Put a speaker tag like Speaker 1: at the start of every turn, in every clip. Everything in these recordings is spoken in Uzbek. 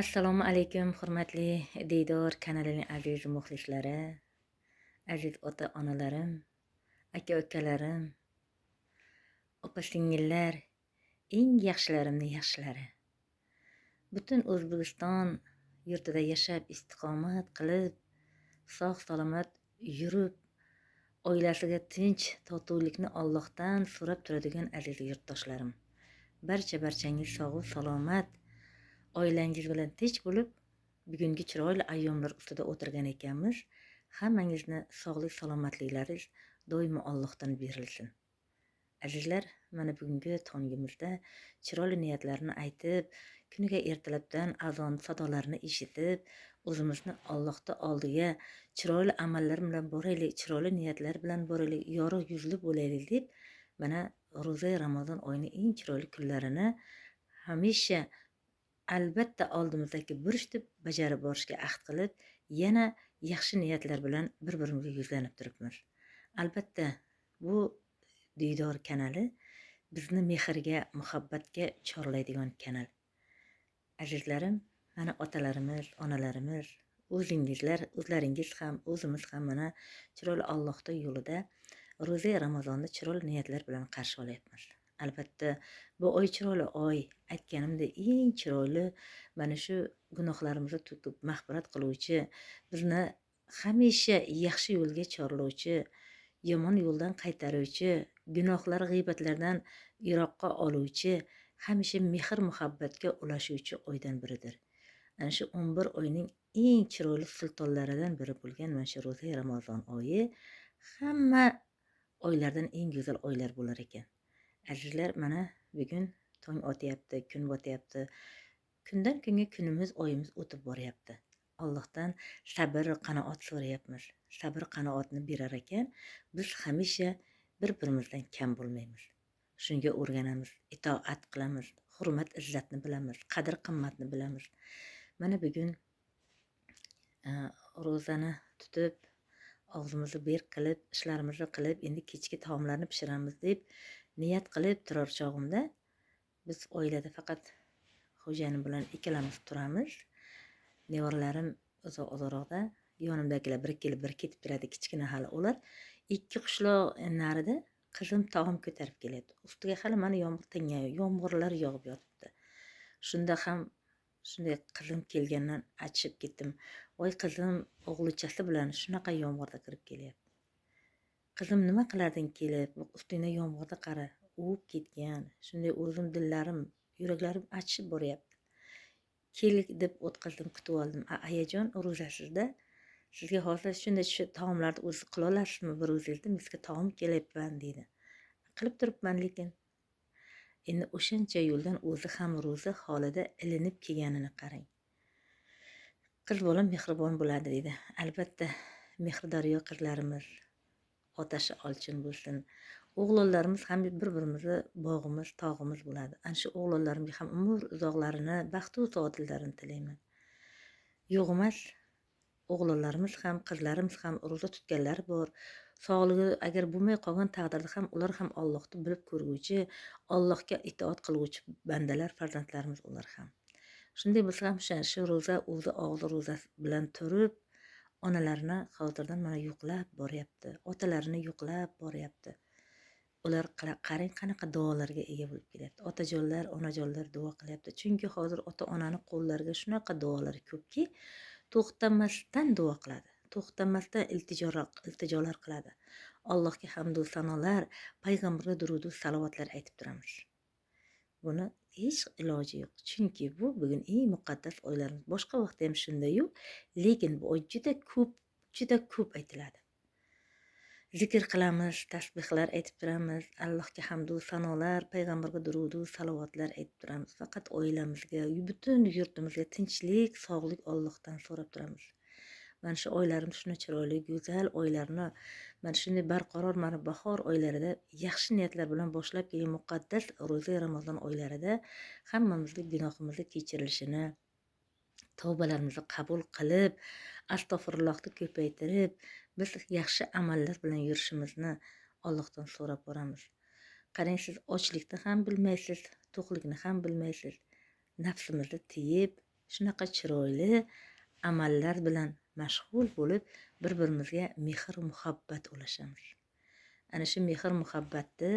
Speaker 1: Assalomu alaykum, hurmatli Diydor kanalining aziz muxlislari, aziz ota-onalarim, aka-ukalarim, opa-singillar, eng yaxshilarimni yaxshilari. Butun O'zbekiston yurtida yashab istiqomat qilib, sog'-salomat yurib, oilasiga tinch, totuvlikni Allohdan so'rab turadigan aziz yurtdoshlarim. Barcha barchangiz sog'u salomat oilangiz bilan tinch bo'lib bugungi chiroyli ayyomlar ustida o'tirgan ekanmiz. Hammangizni sog'lik salomatliklaringiz doimo allohdan berilsin. Azizlar mana bugungi tongimizda chiroyli niyatlarni aytib kuniga ertalabdan azon sadolarini eshitib o'zimizni allohni oldiga chiroyli amallar bilan boraylik chiroyli niyatlar bilan boraylik yorug' yuzli bo'laylik deb mana ro'za ramazon oyini eng chiroyli kunlarini hamisha albatta oldimizdagi burchni bajarib borishga ahd qilib yana yaxshi niyatlar bilan bir birimizga yuzlanib turibmiz. Albatta bu diydor kanali bizni mehrga muhabbatga chorlaydigan kanal. Azizlarim mana otalarimiz onalarimiz o'zingizlar o'zlaringiz ham o'zimiz ham mana chiroyli allohni yo'lida ro'za ramazonni chiroyli niyatlar bilan qarshi olyapmiz. Albatta bu oy chiroyli oy. Aytganimdek eng chiroyli mana shu gunohlarimizni to'kib mag'firat qiluvchi bizni hamisha yaxshi yo'lga chorlovchi yomon yo'ldan qaytaruvchi gunohlar g'iybatlardan yiroqqa oluvchi hamisha mehr muhabbatga ulashuvchi oydan biridir. Ana shu o'n bir oyning eng chiroyli sultonlaridan biri bo'lgan mana shu ro'za ramazon oyi hamma oylardan eng go'zal oylar bo'lar ekan. Azizlar mana bugun tong otyapti kun botyapti. Kundan kunga kunimiz oyimiz o'tib boryapti. Allohdan sabr qanoat so'rayapmiz. Sabr qanoatni berar ekan biz hamisha bir birimizdan kam bo'lmaymiz. Shunga o'rganamiz itoat qilamiz hurmat izzatni bilamiz qadr qimmatni bilamiz. Mana bugun e, ro'zani tutib og'zimizni berk qilib ishlarimizni qilib endi kechki taomlarni pishiramiz deb niyat qilib turar chog'imda. Biz oilada faqat xo'jayinim bilan ikkalamiz turamiz. Nevaralarim uzoq uzoqroqda. Yonimdagilar bir kelib bir ketib turadi kichkina hali ular. Ikki qishloq narida qizim taom ko'tarib kelyapti. Ustiga hali mana yomg'ir tingan yomg'irlar yog'ib yotibdi. Shunda ham shunday qizim kelgandan achishib ketdim. Voy qizim o'g'lichasi bilan shunaqa yomg'irda kirib kelyapti. Qizim nima qilading kelib? Ustingda yomg'irda qara uvib ketgan. Shunday o'zim dillarim yuraklarim achishib boryapti. Kel deb o'tqazdim kutib oldim. Ayajon ro'zasizda sizga hozir shunday shu taomlarni o'zi qila olasizmi? Bir o'zingizda menga taom kelyapman deydi. Qilib turibman lekin endi o'shancha yo'ldan o'zi ham ro'za holida ilinib kelganini qarang. Qiz bola mehribon bo'ladi deydi. Albatta mehrdoryo qizlarimiz otashi olchin bo'lsin. O'g'lonlarimiz ham bir birimizni bog'imiz tog'imiz bo'ladi. Ana shu o'g'lonlarimga ham umr uzoqlarini baxtu saodatlarini tilayman. Yo'q emas o'g'lonlarimiz ham qizlarimiz ham ro'za tutganlari bor. Sog'ligi agar bo'lmay qolgan taqdirda ham ular ham ollohni bilib ko'rguvchi allohga itoat qilguvchi bandalar farzandlarimiz ular ham. Shunday bo'lsa ham shu ro'za o'zi og'zi ro'zasi bilan turib onalarini hozirdan mana yo'qlab boryapti otalarini yo'qlab boryapti. Ular qarang qanaqa duolarga ega bo'lib kelyapti. Otajonlar onajonlar duo qilyapti. Chunki hozir ota onani qo'llariga shunaqa duolar ko'pki to'xtamasdan duo qiladi to'xtamasdan iltijolar iltijolar qiladi. Allohga hamdu sanolar payg'ambarga durudu salovatlar aytib turamiz. Buni hech iloji yo'q. Chunki bu bugun eng muqaddas oylarimiz. Boshqa vaqtda ham shundayu lekin bu oy juda ko'p juda ko'p aytiladi. Zikr qilamiz tasbehlar aytib turamiz allohga hamdu sanolar payg'ambarga durudu salovatlar aytib turamiz. Faqat oilamizga butun yurtimizga tinchlik sog'lik ollohdan so'rab turamiz. Mana shu oylarimiz shunday chiroyli go'zal oylarni mana shunday barqaror mana bahor oylarida yaxshi niyatlar bilan boshlab kelgan muqaddas ro'za ramazon oylarida hammamizni gunohimizni kechirilishini tavbalarimizni qabul qilib astag'firullohni ko'paytirib biz yaxshi amallar bilan yurishimizni allohdan so'rab boramiz. Qarang siz ochlikni ham bilmaysiz to'qlikni ham bilmaysiz. Nafsimizni tiyib shunaqa chiroyli amallar bilan mashg'ul bo'lib bir birimizga mehr muhabbat ulashamiz. Ana shu mehr muhabbatni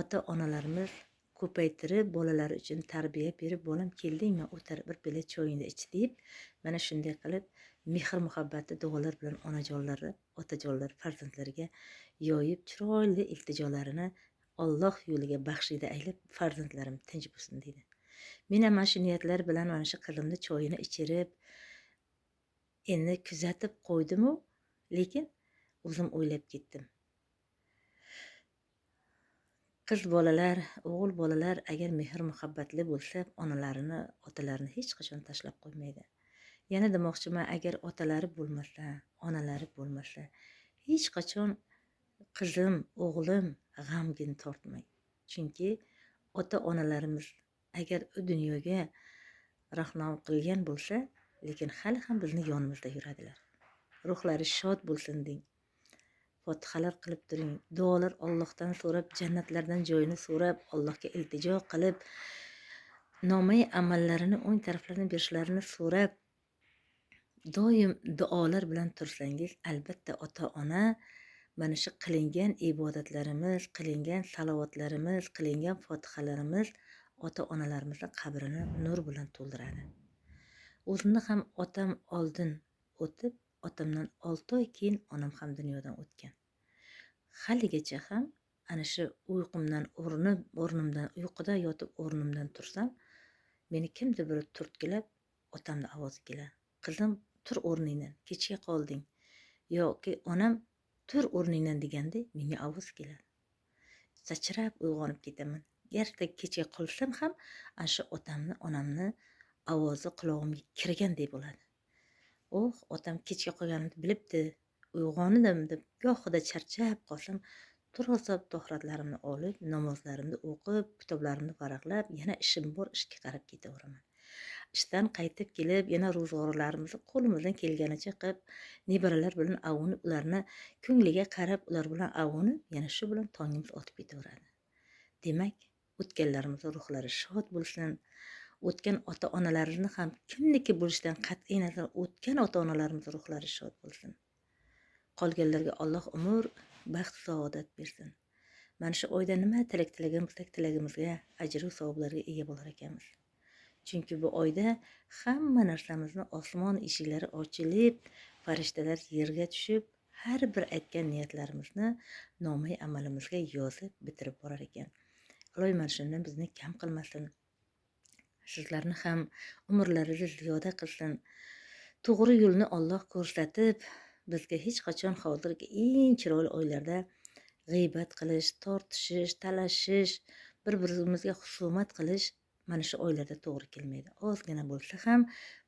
Speaker 1: ota onalarimiz ko'paytirib bolalar uchun tarbiya berib bolam keldingmi? O'tir bir piyola choyingni ich deb mana shunday qilib mehr muhabbatni duolar bilan onajonlari otajonlar farzandlariga yoyib chiroyli iltijolarini olloh yo'liga baxshida aylab farzandlarim tinch bo'lsin deydi. Men ham mana shu niyatlar bilan mana shu qizimni choyini ichirib endi kuzatib qo'ydimu lekin o'zim o'ylab ketdim. Qiz bolalar o'g'il bolalar agar mehr muhabbatli bo'lsa onalarini otalarini hech qachon tashlab qo'ymaydi. Yana demoqchiman agar otalari bo'lmasa onalari bo'lmasa hech qachon qizim o'g'lim g'amgin tortmang. Chunki ota onalarimiz agar u dunyoga rahnom qilgan bo'lsa lekin hali ham bizni yonimizda yuradilar. Ruhlari shod bo'lsin deng. Fotihalar qilib turing. Duolar ollohdan so'rab jannatlardan joyini so'rab allohga iltijo qilib nomai amallarini o'ng taraflarini berishlarini so'rab doim duolar bilan tursangiz albatta ota ona mana shu qilingan ibodatlarimiz qilingan salovatlarimiz qilingan fotihalarimiz ota onalarimizni qabrini nur bilan to'ldiradi. O'zimni ham otam oldin o'tib otamdan olti oy keyin onam ham dunyodan o'tgan. Haligacha ham ana shu uyqumdan urinib o'rnimdan uyquda yotib o'rnimdan tursam meni kimdir biri turtkilab otamni ovozi keladi. Qizim tur o'rningdan kechga qolding. Yoki onam tur o'rningdan deganda menga ovoz keladi. Sachrab uyg'onib ketaman. Garchi kechga qolsam ham ana shu otamni onamni ovozi qulog'imga kirganday bo'ladi. Oh otam kechga qolganimni bilibdi uyg'onidim deb gohida charchab qolsam turosob tohratlarimni olib namozlarimni o'qib kitoblarimni varaqlab yana ishim bor ishga qarab ketaveraman ishdan qaytib kelib yana ro'zg'orlarimizni qo'limizdan kelganicha qilib nevaralar bilan avunib ularni ko'ngliga qarab ular bilan avunib yana shu bilan tongimiz o'tib ketaveradi. Demak o'tganlarimizni ruhlari shod bo'lsin. O'tgan ota onalarimizni ham kimniki bo'lishidan qat'iy nazar o'tgan ota onalarimiz ruhlari shod bo'lsin. Qolganlarga alloh umr baxt saodat bersin. Mana shu oyda nima tilak tilagan bo'lsak tilagimizga ajru savoblarga ega bo'lar ekanmiz. Chunki bu oyda hamma narsamizni osmon eshiklari ochilib farishtalar yerga tushib har bir aytgan niyatlarimizni nomay amalimizga yozib bitirib borar ekan. Iloyim mana shundan bizni kam qilmasin. Sizlarni ham umrlaringizni ziyoda qilsin. To'g'ri yo'lni olloh ko'rsatib bizga hech qachon hozirgi eng chiroyli oylarda g'iybat qilish tortishish talashish bir birimizga husumat qilish mana shu oylarda to'g'ri kelmaydi. Ozgina bo'lsa ham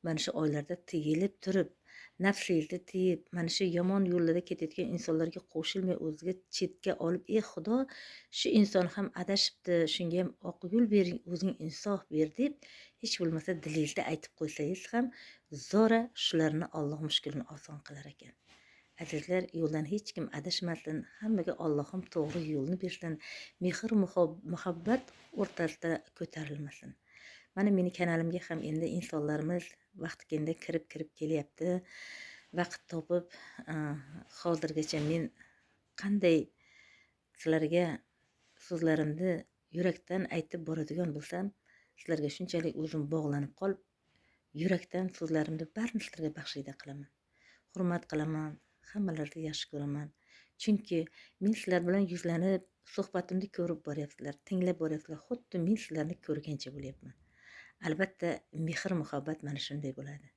Speaker 1: mana shu oylarda tiyilib turib nafsingizni tiyib mana shu yomon yo'llarda ketayotgan insonlarga qo'shilmay o'ziga chetga olib ey xudo shu inson ham adashibdi shunga ham oq yo'l bering o'zing insof ber deb hech bo'lmasa dilingizda aytib qo'ysangiz ham zora shularni olloh mushkulini oson qilar ekan. Azizlar yo'ldan hech kim adashmasin hammaga ollohim to'g'ri yo'lni bersin mehr muhabbat o'rtasida ko'tarilmasin. Mana meni kanalimga ham endi insonlarimiz vaqti kelganda kirib kirib kelyapti. Vaqt topib hozirgacha men qanday sizlarga so'zlarimni yurakdan aytib boradigan bo'lsam sizlarga shunchalik o'zim bog'lanib qolib yurakdan so'zlarimni barini sizlarga baxshida qilaman. Hurmat qilaman hammalarni yaxshi ko'raman. Chunki men sizlar bilan yuzlanib suhbatimni ko'rib boryapsizlar tinglab boryapsizlar. Xuddi men sizlarni ko'rgancha bo'lyapman. Albatta mehr muhabbat mana shunday bo'ladi.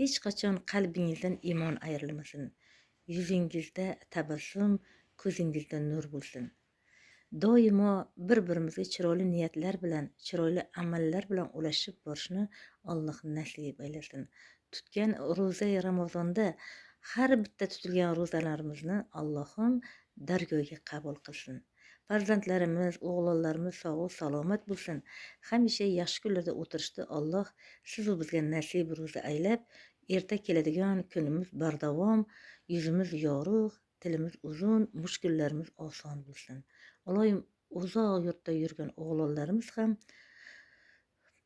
Speaker 1: Hech qachon qalbingizdan iymon ayrilmasin. Yuzingizda tabassum ko'zingizda nur bo'lsin. Doimo bir birimizga chiroyli niyatlar bilan chiroyli amallar bilan ulashib borishni alloh nasib aylasin. Tutgan ro'za ramazonda har bitta tutilgan ro'zalarimizni allohim dargohga qabul qilsin. Farzandlarimiz o'g'lonlarimiz sog'u salomat bo'lsin hamisha yaxshi kunlarda o'tirishni alloh sizu bizga nasib ro'za aylab erta keladigan kunimiz bardavom yuzimiz yorug' tilimiz uzun mushkullarimiz oson bo'lsin iloyim uzoq yurtda yurgan o'g'lonlarimiz ham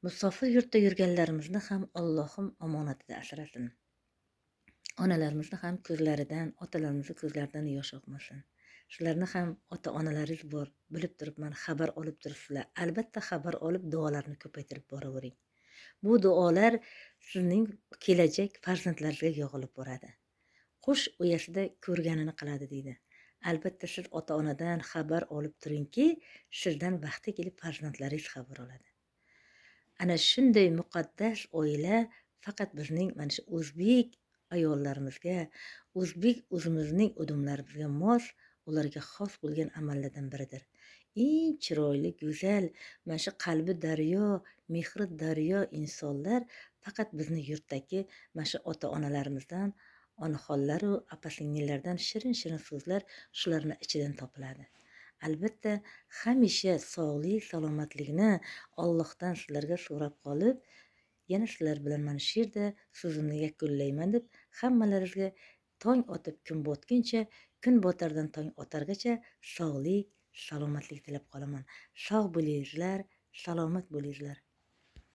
Speaker 1: musofir yurtda yurganlarimizni ham Allohim omonatida asrasin. Onalarimizni ham ko'zlaridan, otalarimizni ko'zlaridan yosh oqmasin. Shularni ham ota-onalaringiz bor, bilib turibman, xabar olib turibsizlar. Albatta xabar olib duolarni ko'paytirib boravering. Bu duolar sizning kelajak farzandlaringizga yog'ilib boradi. Qush uyasida ko'rganini qiladi deydi. Albatta siz ota-onadan xabar olib turingki, sizdan vaqti kelib farzandlaringiz xabar oladi. Ana shunday muqaddas oila faqat bizning mana shu o'zbek ayollarimizga, o'zbek o'zimizning udumlarimizga mos, ularga xos bo'lgan amallardan biridir. Eng chiroyli, go'zal, mana shu qalbi daryo, mehri daryo insonlar faqat bizni yurtdagi mana shu ota-onalarimizdan, onaxonlaru opa singillardan shirin-shirin so'zlar shularni ichidan topiladi. Albatta, hamisha sog'lik, salomatlikni Allohdan sizlarga so'rab qolib, yana sizlar bilan mana shu yerda so'zimni yakunlayman deb hammalaringizga tong otib kun botguncha, kun botardan tong otargacha sog'lik, salomatlik tilab qolaman. Sog' bo'linglar, salomat bo'linglar.